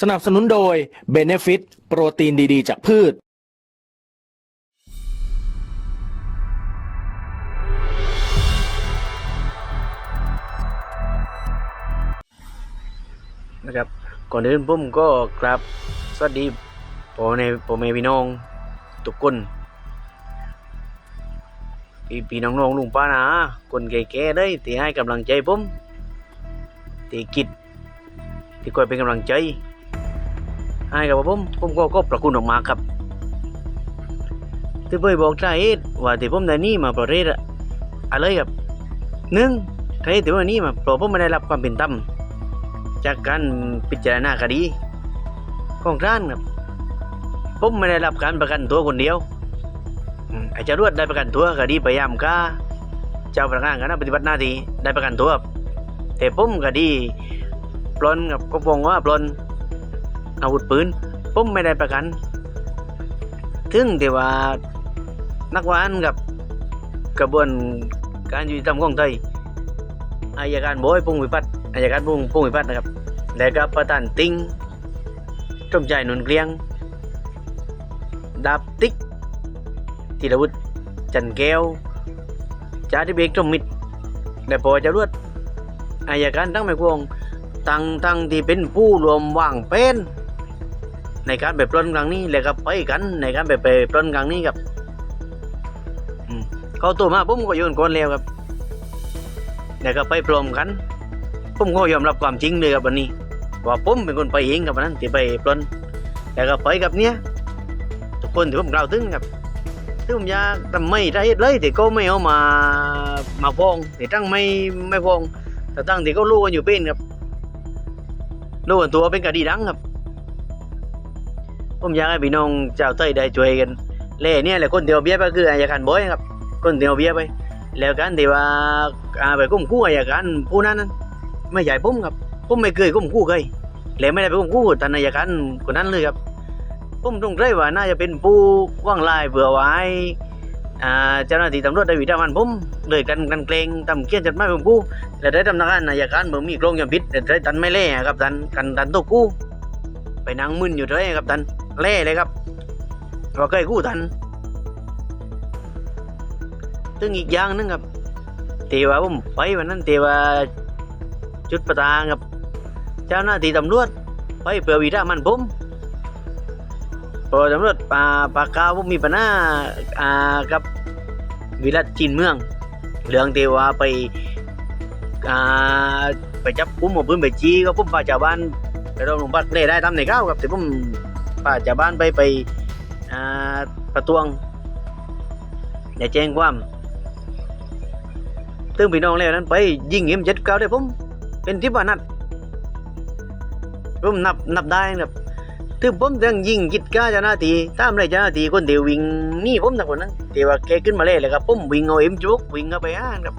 สนับสนุนโดย Benefit โปรตีนดีๆ จากพืช นะครับ ก่อนอื่นผมก็กราบสวัสดีพ่อในพ่อแม่พี่น้อง ทุกคนพี่พี่น้องๆลุงป้านะคนแก่ๆเลยที่ให้กำลังใจผมที่คิดที่คอยเป็นกำลังใจ ให้กับผมผมก็ก็ประคุณออกมาครับที่เพื่อบอกสาเหตุว่าที่ผมได้นี่มาประเทศอะอะไรครับหนึ่งสาเหตุที่ผมได้หนี่มาเพราะผมไม่ได้รับความเป็นธรรมจากการพิจารณาคดีของศาลครับผมไม่ได้รับการประกันตัวคนเดียวอาจจะรวดได้ประกันตัวคดีพยายามฆ่าเจ้าพนักงานคณะปฏิบัติหน้าที่ได้ประกันตัวแต่ผมคดีปล้นกับก็พงว่าปล้น อาวุธปืนผมไม่ได้ประกัน ถึงแต่ว่านักวานกับกระบวนการยุติธรรมของไทยอายการบอยพงวิพัฒน์อายการพงพงวิพัฒน์นะครับและก็ประธานติงจมใจหนุนเกลียง ดาบติ๊กธีรวุฒิจันแก้วจาธิเบกจมมิตรและพอจะรวดอายการตั้งไม่กวงตั้งตั้งที่เป็นผู้รวมวางเป็น ในการไปปล้นครั้งนี้และก็ไปกันในการไปไปปล้นครั้งนี้ครับเขาตัวมาผมก็โยนคนแล้วครับแล้วก็ไปปลอมกันผมก็ยอมรับความจริงเลยครับวันนี้ว่าผมเป็นคนไปเองกับวันนั้นที่ไปปล้นแต่ก็ไปกับเนี้ยทุกคนที่ผมกล่าวถึงครับที่ผมอยากทำไม่ได้เลยแต่ก็ไม่เอามามาฟ้องแต่ตั้งไม่ไม่ฟ้องแต่ตั้งที่ก็รู้กันอยู่เป็นครับรู้กันตัวเป็นคดีดังครับ ผมอยากให้พี่น้องชาวไทยได้ช่วยกันเล่เนี่ยแหละคนเดียวเบี้ยไปคืออายการบอยครับ คนเดียวเบี้ยไป แล้วกันที่ว่าไปก้มกู้อายการผู้นั้นนั้นไม่ใหญ่ผมครับผมไม่เคยก้มกู้เคยและไม่ได้ไปก้มกู้ท่านนายการคนนั้นเลยครับผมต้องใจว่าน่าจะเป็นผู้ว่างลายเบื่อไว้อ่าเจ้าหน้าที่ตำรวจได้วิจารณ์ผมเลยกันกันเกรงทำเขียนจดหมายผมกู้และได้ทำนักงานนายการเมื่อมีกล้องยามพิษแต่ได้ทันไม่เล่ครับทันกันทันตัวกู้ไปนั่งมึนอยู่เลยครับทัน เล่เลยครับว่าเคยกู้ทันตึงอีกอย่างหนึงครับเทว่าผมไปวันนั้นเทว่าจุดประทางกับ เจ้าหน้าที่ตำรวจไปเพื่อวิรามันผมพอตำรวจปาปากกาผมมีปัญหาอ่ากับวิรัตจีนเมือง เรื่องที่ว่าไปอ่าไปจับกุ้มเอาปืนไปจี้ก็ผมพาชาวบ้านไปโรงพยาบาลเล่ได้ทำในก้าวครับแต่ผม พาชาวบ้านไปไปประท้วงอย่าแจ้งความตึงพี่น้องแล้วนั้นไปยิงเอ็มเจ็ดเก้าได้ผม เป็นที่ว่านัดผมนับนับได้ครับถึงผมยังยิงกิดก้าเจ้าหน้าที่ตามเลยเจ้าหน้าที่คนเดียววิ่งหนี่ผมทั้งคนนั้นที่ว่าแกขึ้นมาเลยเลยครับผมวิ่งเอาเอ็มจุกวิ่งเข้าไปอ่านครับ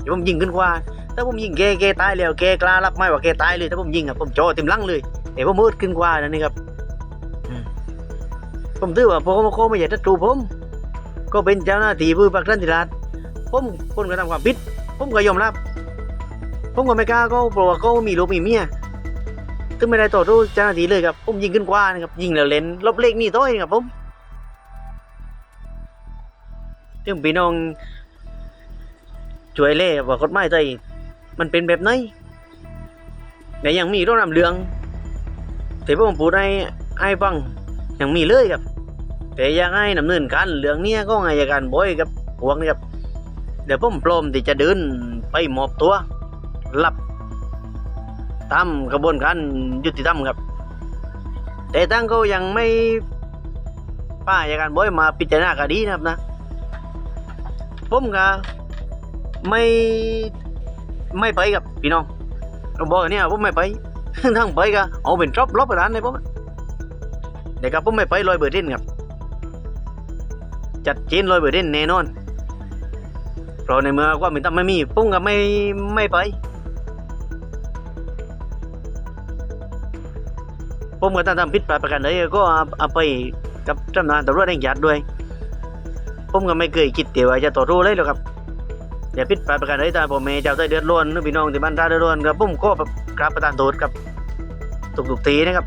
เดี๋ยวผมยิงขึ้นกว่า ถ้าผมยิงแกแกตายแล้วแกกล้ารับไหมว่าแกตายเลยถ้าผมยิงครับผมจ่อเต็มลังเลยแต่ผมมืดขึ้นกว่านั่นนี่ครับ ผมถือว่าพอเขาไม่อยากจะตูผม ก็เป็นเจ้าหน้าที่ผู้ปักรันติราชผมคนกระทำความผิด ผมก็ยอมรับ ผมก็ไม่กล้าก็เพราะว่าเขามีลูกมีเมียซึ่งไม่ได้ต่อสู้เจ้าหน้าที่เลยครับผมยิงขึ้นกว่านะครับยิงแล้วเลนลบเลขนี่ต้อยครับผมซึ่งพี่น้องช่วยเล่ว่ากฎหมายไทยมันเป็นแบบไหนแต่ยังมีต้องนำเรื่องแต่ผมพูดให้ให้ฟัง ยังมีเลยครับ แต่ยังให้ดำเนินการเรื่องเนี้ยก็อายการบอยกับพวกนี้ครับ เดี๋ยวผมพร้อมที่จะเดินไปมอบตัวรับตามกระบวนการยุติธรรมครับ แต่ตั้งเขายังไม่ป้าอยางการบอยมาพิจารณาคดีนะครับนะ ผมก็ไม่ไม่ไปกับพี่น้องผมบอกอย่างเนี่ยผมไม่ไปทั้งไปก็เอาเป็นจอบลบประดานเลยผม เดี๋ยครับผมไม่ไปลอยเบอร์เดนครับ จัดเจนลอยเบอร์เดนแน่นอน เพราะในเมื่อความเป็นธรรมไม่มีผมก็ไม่ไม่ไปผมก็ต้องทำผิดพลาดประกันเลยก็เอาเอาไปกับเจ้าหน้าที่ตำรวจแห่งชาติด้วย ผมก็ไม่เคยคิดเดี๋ยวจะต่อสู้เลยหรอกครับอย่าผิดพลาดประกันเลยแต่ผมเมย์เจ้าใจเดือดร้อนหรือพี่น้องที่บ้านตาเดือดร้อนครับผมก็แบบกราบประทานโทษครับทุกๆทีนะครับ